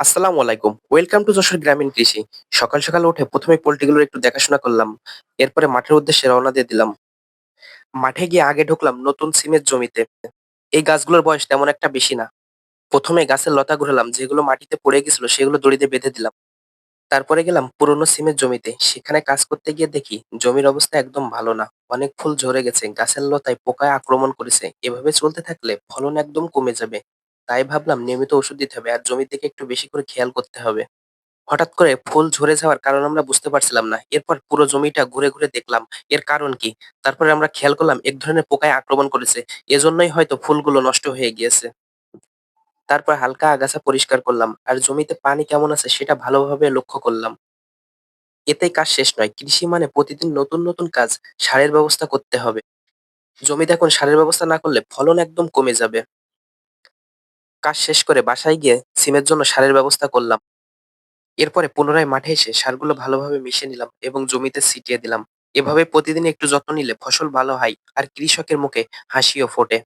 আসসালামু আলাইকুম। Welcome to Jessore গ্রামীণ কৃষি। সকাল সকাল উঠে প্রথমে পোল্ট্রিগুলোর একটু দেখাশোনা করলাম। এরপরে মাঠের উদ্দেশ্যে রওনা দিয়ে দিলাম। মাঠে গিয়ে আগে ঢুকলাম নতুন সিমের জমিতে। এই গাছগুলোর বয়স তেমন একটা বেশি না। প্রথমে গাছের লতা ঘুরালাম, যেগুলো মাটিতে পড়ে গেছিল সেগুলো দড়িতে বেঁধে দিলাম। তারপরে গেলাম পুরোনো সিমের জমিতে। সেখানে কাজ করতে গিয়ে দেখি জমির অবস্থা একদম ভালো না। অনেক ফুল ঝরে গেছে। গাছের লতায় পোকায় আক্রমণ করেছে। এভাবে চলতে থাকলে ফলন একদম কমে যাবে। তাই ভাবলাম নিয়মিত ওষুধ দিতে হবে আর জমির দিকে একটু বেশি করে খেয়াল করতে হবে হঠাৎ করে ফুল ঝরে যাওয়ার কারণ আমরা বুঝতে পারছিলাম না। এরপর পুরো জমিটা ঘুরে, ঘুরে দেখলাম এর কারণ কি? তারপরে আমরা খেয়াল করলাম এক ধরনের পোকায় আক্রমণ করেছে। এজন্যই হয়তো ফুলগুলো নষ্ট হয়ে গিয়েছে। তারপর হালকা আগাছা পরিষ্কার করলাম আর জমিতে পানি কেমন আছে সেটা ভালোভাবে লক্ষ্য করলাম। এতেই কাজ শেষ নয়। কৃষি মানে প্রতিদিন নতুন, নতুন কাজ। সারের ব্যবস্থা করতে হবে। জমিতে এখন সারের ব্যবস্থা না করলে ফলন একদম কমে যাবে। কাজ শেষ করে বাসায় গিয়ে সিমের জন্য সারের ব্যবস্থা করলাম। এরপরে পুনরায় মাঠে এসে সারগুলো ভালোভাবে মিশিয়ে নিলাম এবং জমিতে ছিটিয়ে দিলাম। এভাবে প্রতিদিন একটু যত্ন নিলে ফসল ভালো হয় আর কৃষকের মুখে হাসিও ফোটে।